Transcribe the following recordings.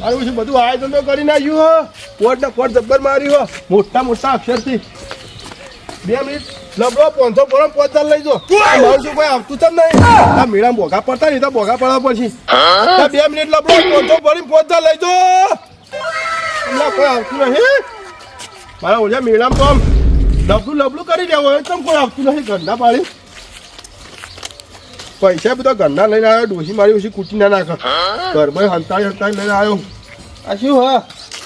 મારું છે બધું આયોજન તો કરી નાખ્યું, હો. કોટ ને કોટ જબ્બર માર્યું, હો. મોટા મોટા અક્ષરથી. બે મિનિટ. લબડો પાંચસો પોરો પાંચ હજાર લઈ જો. મારું શું કોઈ આવતું જ નહીં. આ મેળા બોગા પડતા નહીં, તો બોગા પડવા પછી બે મિનિટ લબડો પાંચસો ભરી પાંચ હજાર લઈ જો. કોઈ આવતું નહીં મારા ઓછા મેળામાં તો આમ લબડું લબડું કરી દેવો હોય તો કોઈ આવતું નહીં ગંદા પાડી. પૈસા બધા ઘરના લઈને આવ્યો ડોસી મારી ઓછી કૂટી ના નાખે. ઘરમાં હંતાઈ હંતાઈ લઈને આવ્યો. આ શું હા?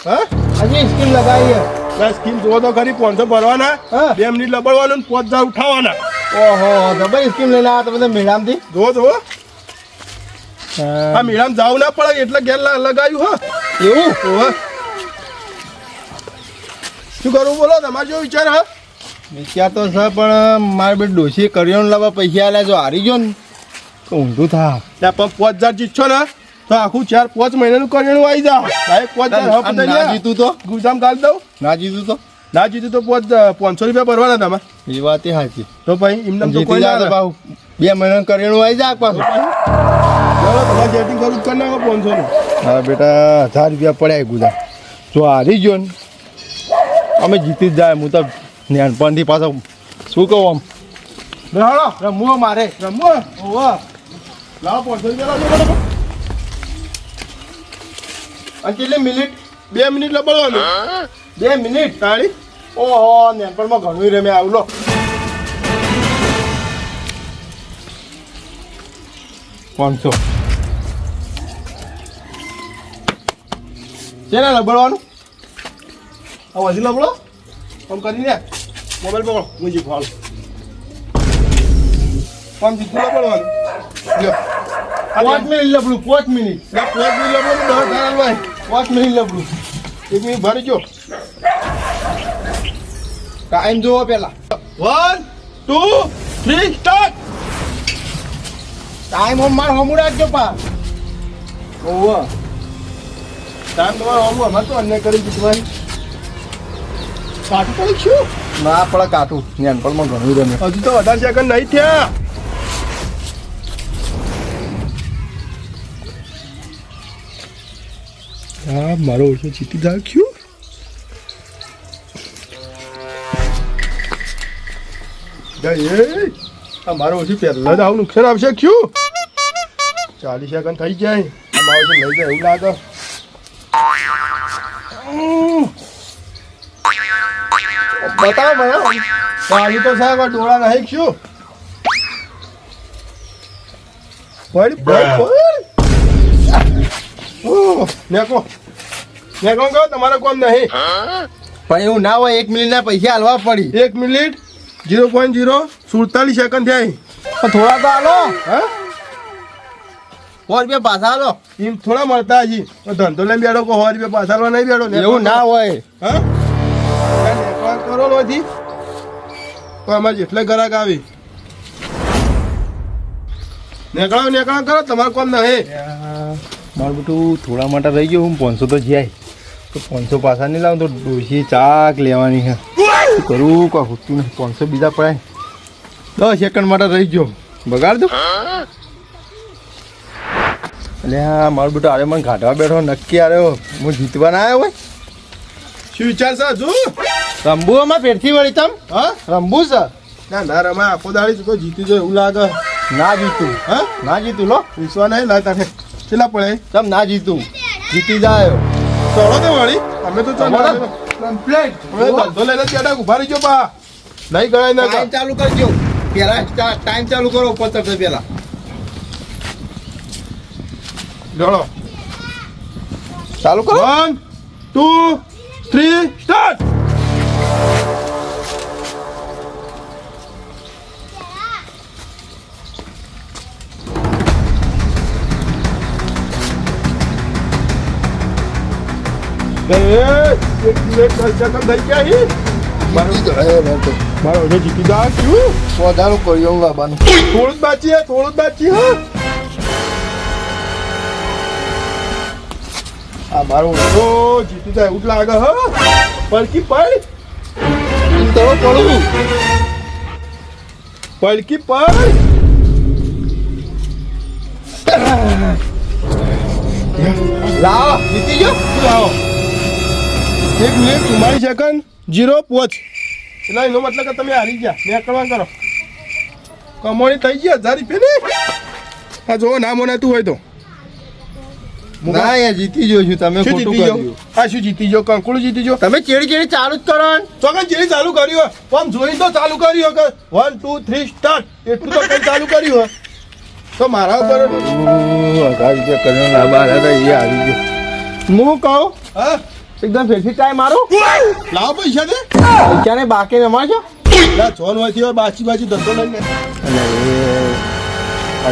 હા? હજી સ્કીમ લગાવી છે સ્કીમ જોવો તો ખરી પાંચસો ભરવાના. બે મિનિટ લબડવાનું ને પાંચ હજાર ઉઠાવવાના. ઓહો જબર સ્કીમ લઈને આવ્યા તમે મેળામથી? જોવો જોવો. હા. મેળામાં જાવું ના પડે એટલે ઘેર લગાવ્યું હા. એવું? ઓહો. શું કરવું બોલો તમારે જો વિચાર હા? વિચાર તો છે પણ મારે બે કર્યો કરિયાણું લાવવા પૈસા આલ્યા જો હારી ગયો ને. ઊંધું થા. ત્યાં પણ પાંચ હજાર જીતશો ને તો આખું ચાર પાંચ મહિનાનું કરિયાણું આવી જા. સાહેબ પાંચ હજાર ના જીતું તો. ગુજામ ગાલ દઉં. ના જીતું તો. ના જીતું તો પાંચ પાંચસો રૂપિયા ભરવાના તમારે એ વાત એ સાચી તો ભાઈ એમને તો જીતી કોઈ ના ભાવ બે મહિનાનું કરિયાણું આવી જાય પાછું. જેટિંગ કરું જ કરી નાખો પાંચસો હા બેટા હજાર રૂપિયા પડ્યા ગુજા. જો હારી ગયો ને અમે જીતી જ જાય હું તો નાનપણથી પાછો શું કહું આમ? રમો રમવું મારે રમો ઓહો. લાવો પાંચસો રૂપિયા લાવજો અને કેટલી મિનિટ? બે મિનિટ લબડવાનું? બે મિનિટ તાળી? ઓહો નેનપણમાં ઘણું રમે આવું લો. પાંચસો. શેના લબડવાનું? આ વધી લબડો? આમ કરીને. મોબાઈલ પકડો. હું જી ફાળ આમ જીતું લબડવાનું લ્યો. પાંચ મિનિટ લબડું પાંચ મિનિટ. લા પાંચ મિનિટ લબડવાનું દસ હજાર ભાઈ પાંચ મિનિટ લબડું એક મિનિટ ભરી જો. ટાઈમ જોવો પેલા one two three start time home માર હોમું રાખજો પા. ઓહો ટાઈમ તમારો આવું અમારે તો કરી જીતવાની કાઢું પડી છું ના પડે કાટું નાનપણમાં ઘણું રમે હજુ તો વધારે સેકન્ડ નહીં થયા. હા મારો ઓછો જીતી નાખ્યું એ આ મારો ઓછી પહેલા જ આવું નુકસાન આવશે ક્યુ? ચાલીસ સેકન્ડ થઈ જાય આ મારો ઓછો લઈ જાય એવું લાગે. બતાવો મને ચાલી તો સાહેબ આ ડોળા નહીં ક્યુ? ભાઈ ઓહ, નેકો નેકો કહો તમારે કોમ નહીં. પણ એવું ના હોય એક મિનિટના પૈસા હાલવા પડી. એક મિનિટ જીરો પોઈન્ટ જીરો સુડતાલીસ સેકન્ડ થયા થોડા તો હાલો. હા? સો રૂપિયા પાછા હાલો. એમ થોડા મળતા હજી. ધંધો લઈને બેઠો કો સો રૂપિયા પાછળ નહીં બેઠો. નેકો એવું ના હોય. હા? કરો નથી તો અમારે જેટલે ગ્રાહક આવી. નેકળાવ નેકળાવ કરો તમારે કોમ નહીં. મારું બેટું થોડા માટે રહી ગયું હું પાંચસો તો જાય તો પાંચસો પાછા નહીં લાવું તો ડોસી ચાક લેવાની છે. કરું? કોઈ હોતું નહીં. પાંચસો બીજા પડાય. દસ સેકન્ડ માટે રહી ગયો. બગાડ દો એટલે હા મારું બેટું આરે મને કાઢવા બેઠો નક્કી આવ્યો હું જીતવા ના આવ્યો હોય શું વિચાર છે હજુ? રંબુ અમાર ફેરથી વળી તમ? હા? રંબુ છે? ના ના રમા આખો દાડી તો જીતી જાય એવું લાગે. ના જીતું. હા? ના જીતું લો. વિશ્વાસ નહીં લાગે કેટલા પડે? તમ ના જીતું. જીતી જાય. ચડો તો વળી. અમે તો ચાલો. તમારા કમ્પ્લેટ. હવે ધંધો લઈને ત્યાં ઊભા રહી ગયો બા. નહીં ગણાય ના ટાઈમ ચાલુ કરજો પેલા ટાઈમ ચાલુ કરો પચાસ પેલા ગણો ચાલુ. કરો. વન ટુ થ્રી સ્ટાર્ટ વધારો કર્યો બાબાનું થોડું જ હે થોડું જ હે આ મારો ઓછો જીતી જાય એવું જ લાગે હ પડકી પડ તો પડું પડકી પડ લાવો જીતી ગયો લાવો એક મિનિટ ચુમ્માલીસ સેકન્ડ જીરો પોચ એટલે એનો મતલબ કે તમે હારી ગયા મેં કરવા કરો કમોણી થઈ ગઈ હજાર રૂપિયા ને આ જો ના મને તું હોય તો ના યાર જીતી જો છું તમે શું જીતી આ શું જીતી જો કંકુળ જીતી જો તમે ચેડી ચેડી ચાલુ જ કરો ને. ચેડી ચાલુ કર્યું આમ જોઈ તો ચાલુ કર્યું કે વન ટુ થ્રી સ્ટાર્ટ એટલું તો કઈ ચાલુ કર્યું તો મારા ઉપર હજાર રૂપિયા કર્યો ના બાર હતા એ આવી ગયો હું કહું હા એકદમ ફેરથી ટ્રાય મારો. લાવો પૈસા દે. પૈસાને બાકી રમાશો ના જોન હોય થયો બાચી બાચી ધંધો લઈને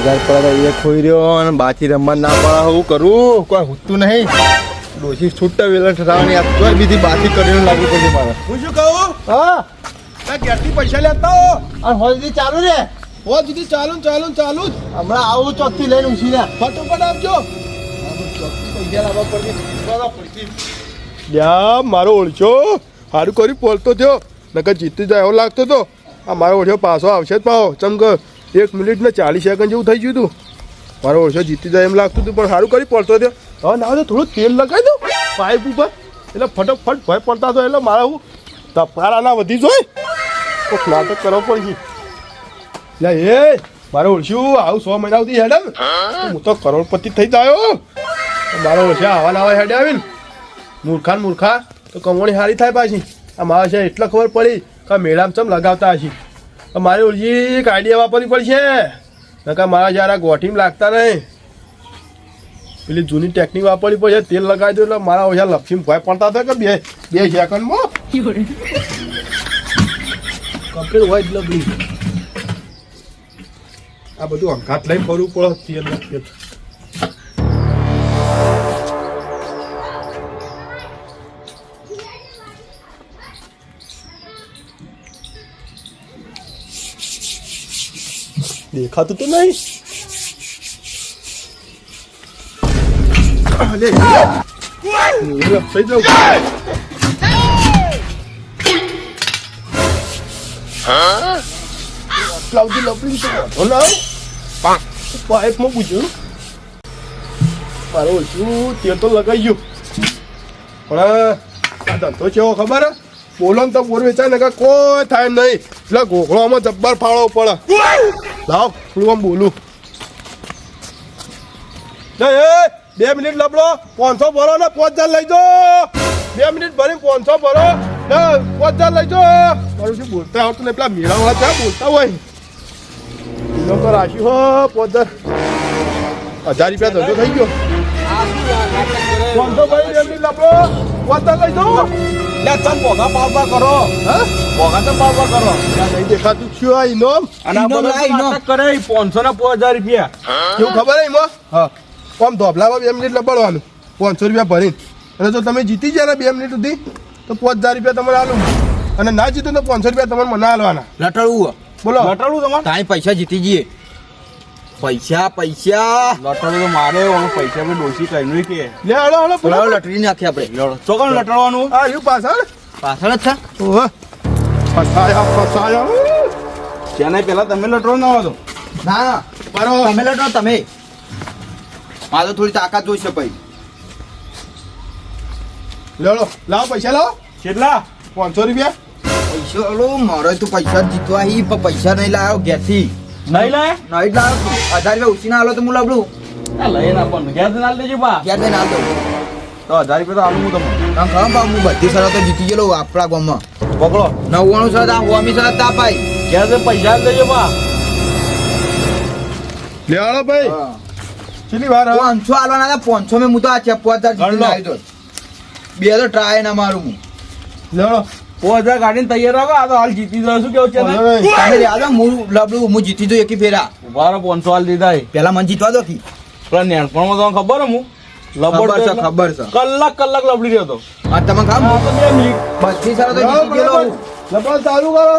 હજાર પર એ ખોઈ રહ્યો અને બાચી રમવા ના પડે હું કરું? કોઈ હુતું નહીં. ડોસી છૂટતા વેલા ઠરાવાની આ તોય બીજી બાકી કરીને લાગી પડશે મારે. હું શું કહું? હા. મેં ઘેરથી પૈસા લેતા હો. અને હોજથી ચાલુ રે. હો દીદી ચાલુ ને ચાલુ ને ચાલુ જ. હમણાં આવું ચોકથી લઈને ઉછીને ફટોફટ આપજો. યા મારો ઓળખ્યો સારું કરી બોલતો થયો. નકર જીતી જાય એવો લાગતો હતો આ મારો ઓળખ્યો પાછો આવશે જ પાછો. ચમક એક મિનિટ ને ચાલીસ સેકન્ડ જેવું થઈ ગયું હતું મારો ઓળખ્યો જીતી જાય એમ લાગતું હતું પણ સારું કરી પડતો થયો. હવે ના, તો થોડું તેલ લગાવી દો પાઇપ ઉપર. એટલે ફટોફટ ભય પડતા તો એટલે મારા હું તપારાના વધી જોઈ. કોઈક નાટક કરવો પડશે. લે એ, મારે ઓળખ્યું આવું સો મહિના સુધી હેડમ હું તો કરોડપતિ થઈ જાય. મારો ઓળખ્યા આવા નવા હેડે આવીને. મૂર્ખા ને મૂર્ખા તો કમોણી સારી થાય પાછી. આ મારા છે એટલે ખબર પડી કે મેળામાં ચમ લગાવતા હશે. તો ઓળજી એક આઈડિયા વાપરવી પડશે. નકા મારા જ્યારે ગોઠીમ લાગતા નહીં. પેલી જૂની ટેકનિક વાપરવી પડશે તેલ લગાવી દો એટલે મારા ઓછા લક્ષ્મી ભાઈ પડતા હતા કે બે બે સેકન્ડમાં કમ્પ્લીટ હોય એટલે આ બધું અંઘાત લઈને ફરવું પડે તેલ દેખાતું તો નહીં અલે, હું લપસાઈ જાઉં. લાવજી લપડી તો વાંધો ના આવે. પાઇપમાં પૂછ્યું મારો ઓછું તેલ તો લગાઈ ગયું પણ ધંધો કેવો ખબર હે? બોલો તો બોર વેચાય ને કોઈ થાય નહીં. એટલે ઘોઘળોમાં જબ્બર ફાળો પડે. લાવ થોડું આમ બોલું. બે મિનિટ લબડો. પાંચસો ભરો ને પાંચ હજાર લઈ જો બે મિનિટ ભરી પાંચસો ભરો. ને પાંચ હજાર લઈ જો મારું શું બોલતા આવતું ને? પેલા મેળાવાળા ત્યાં બોલતા હોય? એનો તો રાખ્યું હો, પાંચ હજાર. હજાર રૂપિયા ધંધો થઈ ગયો. મિનિટ લબડો પાંચ હજાર લઈ જાઓ લે પાવવા કરો હા ભોગા તો પાવવા કરો નહીં દેખાતું શું આ ઇનોમ અને ઇનામ. નાટક કરે ને રૂપિયા કેવું ખબર હે એમાં હા આમ ધોબલામાં બે મિનિટ લબડવાનું પાંચસો રૂપિયા ભરીને અને જો તમે જીતી જાય ને બે મિનિટ સુધી તો પાંચ હજાર રૂપિયા તમારે આલું અને ના જીતો તો પાંચસો રૂપિયા તમારે મને આલવાના લટડવું બોલો. લટાડવું તમારે? તાઈ પૈસા જીતી જઈએ. પૈસા પૈસા. લટડો તો મારે હવે પૈસા બી ડોસી કઈ કે. લે હળો હળો બોલો. લટરી નાખીએ આપણે. લડો ચોકન લટડવાનું? આ યુ પાછળ. પાછળ જ છે ઓહ. ફસાયા ફસાયા. ત્યાં પેલા તમે લટડો ના હતો? ના ના બરો તમે લટો તમે. મારે થોડી તાકાત જોઈશે ભાઈ. લેડો લાવો પૈસા લાવો. કેટલા? પાંચસો રૂપિયા. પૈસા લો મારે તો પૈસા જીતવા હી પણ પૈસા નહીં લાવ્યો ઘેરથી. નહીં લાય નહીં જ હજાર રૂપિયા ઉછીને આલો તો હું લબડું આ લઈને આપણને ઘેર ના દેજો બા. ઘેર જઈને આલો તો હજાર રૂપિયા તો આલું હું તમને બા હું બધી શરતો જીતી ગયેલો આપણા ગામમાં. પકડો. નવ્વાણું શરત આ હોમી શરત આ પાઈ ઘેર તો પૈસા દેજો બા. લે ભાઈ. કેટલી વાર હવે? પાંચસો આલવાના હતા પાંચસો મેં હું તો આ છે પાંચ હજાર તો. બે તો ટ્રાય ના મારું હું. હજાર કાઢીને તૈયાર રાખો આ તો હાલ જીતી જાય. શું કેવું છે તમે યાદ હું લબડું હું જીતી જઉં એકી ફેરા. ઉભારો પોનસો પાંચસો હાલ દીધા. પેલા મને જીતવા દો કી. પેલા નેનપણમાં તમને ખબર હું? લબડ છે ખબર છે. કલાક કલાક લબડી રહ્યો હતો. આ તમે કામ? તો બધી શરતો લેડો, જીતી ગયેલો લબડ. ચાલુ કરો.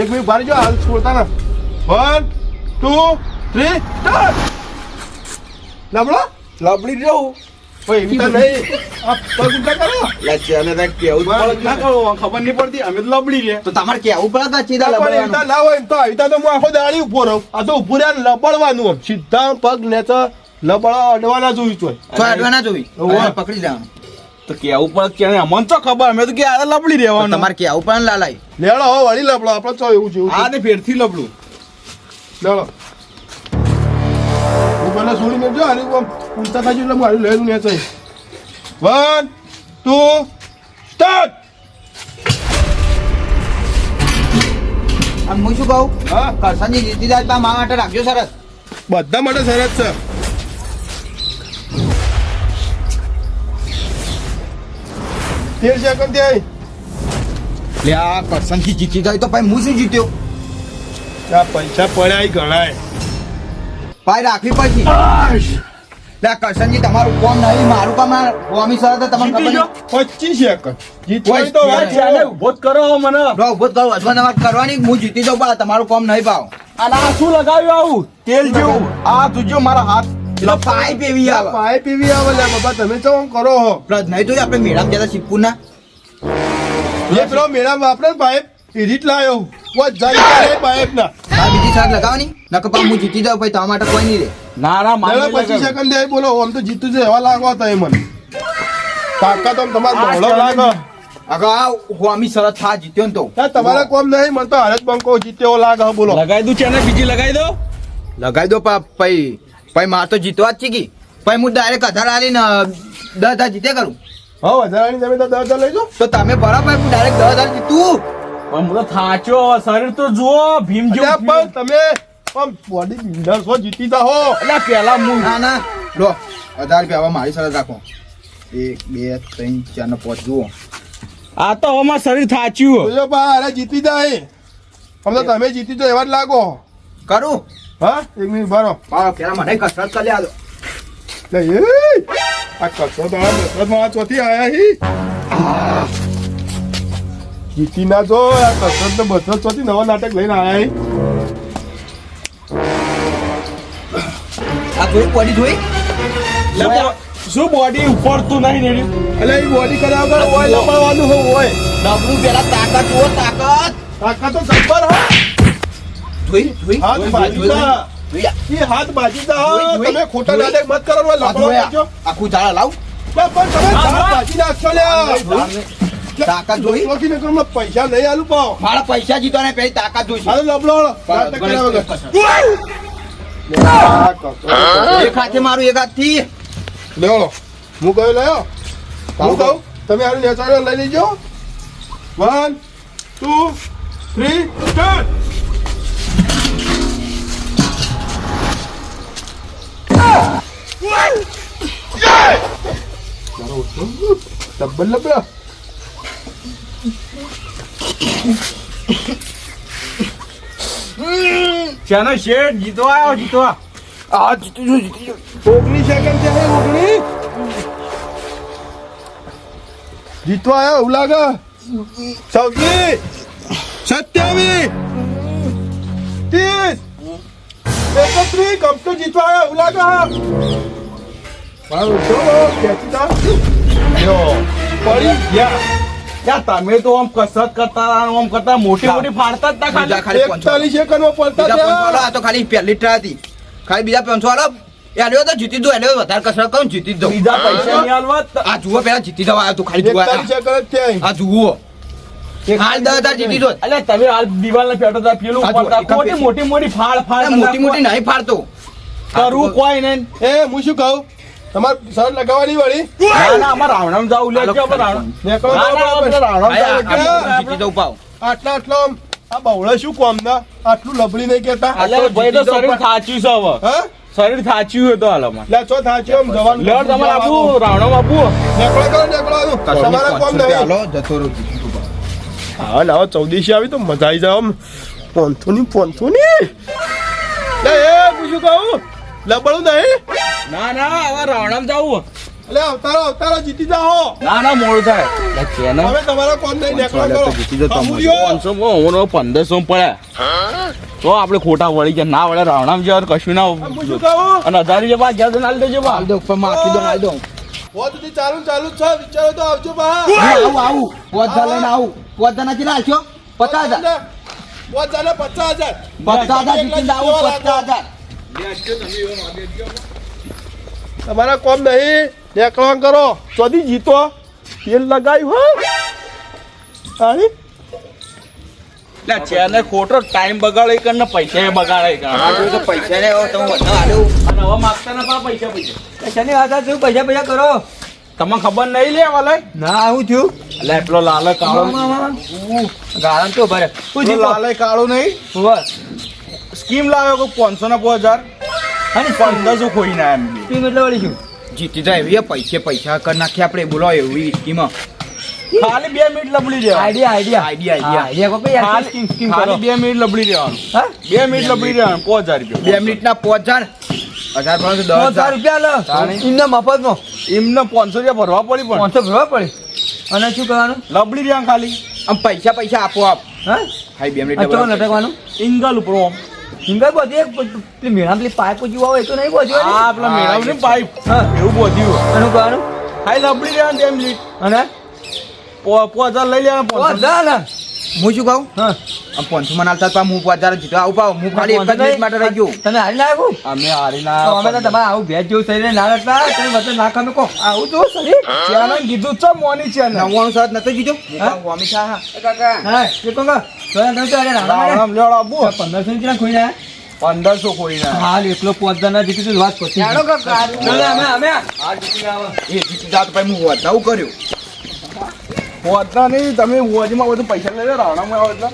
એક મિનિટ ભારી જો હાલ છોડતા ના. One two three start. લબડો? લબડી રહ્યો ખબર નહીં પડતી. અમે તો લબડી રે તો તમારે કેવું પડે પણ એવી લબડવાનું ના હોય તો આવી તો હું આખો દાડી ઊભો રહું. આ તો ઉભું રહ્યા લબડવાનું સીધા પગ ને તો અડવાના જોયું તો અડવાના જોઈ. પકડી જવાનું તો કેવું પડે કે અમને તો ખબર. અમે તો કે આ લબડી રહેવાનું. તમારે કેવું પડે લાલાય? લેડો વળી લબડો. આપણે તો એવું છે. આ ને ફેરથી લબડું. લેડો. હું પેલા છોડીને જો આની આમ ઊંચા થાય એટલે મારું લેવું ને છે. વન ટુ સ્ટાર્ટ હું શું કહું? હા? કરસનજી જીતી જાય મા માટે રાખજો સરસ. બધા માટે સરસ છે. તેર સેકન્ડથી લે આ કરસનજી જીતી જાય તો ભાઈ હું શું જીત્યો? પૈસા પડ્યા ગણાય. ભાઈ રાખવી પછી લે કરશનજી તમારું કોમ નહીં મારું કામ આ કોમી સરસ તમને ખબર પચીસ સેકન્ડ જીતવાની તો વાત છે. ઊભો કરો મને. ઊભો કરો. અથવા તમારે કરવાની હું જીતી જાઉં પણ તમારું કોમ નહીં પાવ અને આ શું લગાવ્યું આવું? તેલ જેવું. આ તુજો મારા હાથ. પાઇપ એવી આવે. પાઇપ એવી આવે લે બાબા તમે તો આમ કરો હો. નહીં તો આપણે મેળામાં જતા શિવપુરના. જે પેલો મેળા વાપરે ને પાઇપ એ રીત લાયો વો જાય પાઇપ ના આ બીજી શાક લગાવવાની? નકર પા હું જીતી જાઉં ભાઈ તમારા માટે કોઈ નહીં રે. ના ના મારે પચીસ સેકન્ડ દે બોલો આમ તો જીતું છે એવા લાગવા હતા એ મને. કાકા તો તમારે બહોળો લાગે. થા જીત્યો ને તો. તમારે કોમ નહીં મને તો હાલત બંકો જીત્યો લાગે હે, બોલો. લગાઈ દઉં ચેને બીજી લગાઈ દો લગાવી દો પા ભાઈ ભાઈ માર તો જીતવા જ છે કી. ભાઈ હું ડાયરેક્ટ અઢાર આલીને દસ હજાર જીતે કરું. હા વધારાની તમે તો દસ હજાર લઈ જાઓ તો તમે બરાબર હું ડાયરેક્ટ દસ હજાર જીતું. પણ હું તો થાચો શરીર તો જુઓ ભીમ જેવું પણ તમે પણ બોડી બિલ્ડર છો જીતી જા હો એટલે પેલા હું ના ના લો હજાર રૂપિયા હવે મારી સરસ રાખો. એક બે ત્રણ ચાર ને પાંચ જુઓ. આ તો હવે મારું શરીર થાચ્યું. બોલો બા અરે જીતી જાય. આમ તો તમે જીતી તો એવા જ લાગો. કરું? હા એક મિનિટ ભરો હા પેલા મને કસરત કરી આલો. લે એ આ કસરત તો આ બસરતમાં ચોથી આયા હી. જીતી ના જો આ કસરત તો છો થી નવા નાટક લઈને આયા આ જોઈ બોડી જોઈ? શું બોડી ઉપડતું નહીં ને એટલે એ બોડી કર્યા વગર ઓય લપાડવાનું હોય. ઓય ડબલું પેલા તાકાત જુઓ તાકાત. તાકાત તો જબ્બર હો. જોઈ જોઈ હાથ જોઈ, બાજી જોઈ, એ હાથ બાજી જા હો. જોઈ, જોઈ. તમે ખોટા નાટક મત કરો. નાખજો. આખું ઝાડા લાવ બસ પણ તમે હાથ બાજી નાખશો લ્યા. તાકાત જોઈ? ચોથી ને કરોડમાં પૈસા લઈ આલું પાવ. મારા પૈસા જીતો ને પેલી તાકાત જોઈ હાલો કસો. એક હાથે મારું એક હાથથી લેવડો હું કયો લયો? હું કહું? તમે આનું નેચાડો લઈ લેજો. One two three start. Double લબ્યા ચેનો શેઠ જીતવા આવ્યો જીતવા આ. જીતી જો જીતી જો. ઓગણીસ સેકન્ડ છે ઓગણી જીતવા આવ્યો એવું લાગે? સૌથી સત્યાવી ત્રીસ. એકત્રીસ. કમ જીતવા આવ્યો એવું લાગે? જો પડી ગયા. તમે તો આમ કસરત કરતા આમ કરતા મોટી મોટી ફાડતા જ ના ખાલી. એકતાલીસ પડતા આલો, થયા. આ તો ખાલી પહેલી હતી. ખાલી બીજા પાંચસો તો જીતી દો એલ્યો વધારે કસરત કરું જીતી જ બીજા પૈસા નહીં આલવા આ જુઓ પેલા જીતી જવા આવ્યો તું ખાલી જુઓ. આ સેકન્ડ જ થયા. આ જુઓ. હાલ દસ હજાર જીતી દો. એટલે તમે હાલ દિવાલ પેટો પેલું પડતા મોટી મોટી મોટી ફાળ ફાળ મોટી મોટી નહીં ફાડતો. કરવું કોઈ નહીં. એ હું શું કહું? તમારે શરત લગાવવાની વળી? ના ના અમારે રાવણામ જાવું લે છે અમારે રાવણામ. નીકળો ના ના તો આપણે રાવણામ ભાઈ, આ- જાવું આ એટલે જીતી દઉં પાવ. આટલા આટલો આ બવળે શું કોમ ના આટલું લબડી નહીં કેતા અલ્યા ભાઈ તો શરીર થાચ્યું છે હવે. હા? શરીર થાચ્યું હતું હાલમાં લે આમ જવાનું તમારે આપવું રાવણામ આપવું નીકળો કરો નીકળો આનું. કોમ નહીં. હાલો જતો રહું જીતી દઉં પાવ. હા લાવો ચૌદીસી આવી તો મજા આવી જાવ પોંથુની પોંથુની લે એ શું કહું. લબડું નહીં. ના ના હવે રાવણામ જાવું એટલે અવતારો અવતારો જીતી જાઓ. ના ના મોડું થાય. લે કેનો? હવે તમારા કોમ નહીં નીકળો જીતી જતો કરો. પાંચસો ઓનો પંદરસો પડ્યા. તો આપણે ખોટા વળી ગયા. ના વળે રાવણામ જવા કશું ના અને હજાર રૂપિયા બાદ ગયા તો ના દેજો બા. હાલ દઉં પણ માફી દઉં હાલ દઉં હોદ સુધી ચાલુ ચાલુ છે. વિચારો તો આવજો બા. આવું આવું. પોતા લઈને આવું. પોતા નથી નાખ્યો પચાસ હજાર. પોત જાલે પચાસ હજાર. પચાસ હજાર આવું પચાસ હજાર. તમારા કોમ નહીં. નેકળવા કરો. ચોથી જીતો. તેલ લગાવ્યું હો. અરે એટલે છે ને ખોટો ટાઈમ બગાડે કરીને પૈસા બગાડે તો પૈસા ને તમે વધારે આલ્યો. અને હવે માગતા ના પા પૈસા પૈસા. શનિ વાત થયું પૈસા પૈસા કરો. તમને ખબર નહીં લે વાલે? ના આવું થયું. એટલે એટલો લાલે કાળો. ગાળામાં તો ભરે. લાલે કાળો નહીં. સ્કીમ લાવ્યો કે પાંચસો ના પાંચ હજાર? અને પંદરસો ખોઈ ના એમ. બી. ટીમ એટલે વળી શું? જીતી જાય એવી પૈસે પૈસા કરી નાખીએ આપણે બોલો એવી વિસ્કીમાં ખાલી બે મિનિટ લબડી દેવા. આઈડિયા આઈડિયા આઈડિયા, આઈડિયા કોઈ યાર સ્કીમ સ્કીમ ખાલી કરો. બે મિનિટ લબડી દેવાનું. હા? બે મિનિટ લબડી દેવાનું પાંચ હજાર રૂપિયા. બે મિનિટના પાંચ હજાર? હજાર પાંચસો દસ હજાર રૂપિયા લો. એમને મફતમાં. એમને પાંચસો રૂપિયા ભરવા પડી પણ. પાંચસો ભરવા પડે. અને શું કરવાનું? લબડી દેવાનું ખાલી. આમ પૈસા પૈસા આપો આપ. હા? હાઈ બે મિનિટ લટકવાનું. ઇંગલ ઉપર ઓમ. બોધી બધી એક પેલી મેળા પેલી પાઇપ જેવું આવે તો નહીં બોજ્યો આ પેલા મેળા ને પાઇપ. હા. એવું બોધ્યું એનું કારણ હાઈ લબડી દેવાનું તેમ લીટ અને? પો- હજાર લઈ લેવાના ઓ પાંચસો. ના ના હું શું કહું? હા. આમ પાંચસો માં નાલતા પા હું હજાર જીતો આવું પાવ હું ખાલી એક જ મિનિટ માટે રહી ગયો. તમે હારી ના આવ્યું અમે હારીના તો અમે તો તમારે આવું ભેજ જેવું શરીર ના લડતા તમે વચ્ચે ના ખામે કહો આવું તો શરીર. ચેનલ કીધું છે મોની ચેનલ. નવ્વાણું સાત નતો જીતો હા? વોમી થા હા. કાકા. હા એ કહો. પંદરસો ની ખોઈ ના પંદરસો ખોઈ ના હાલ એકલો પોતા ના જીતી વાત પછી. અમે અમે આ જીતી આવો એ જીતી જાત પછી હું વધાવું કર્યું. હોતા નહીં તમે હોજમાં બધું પૈસા લઈ લો રાવણામાં આવો એટલે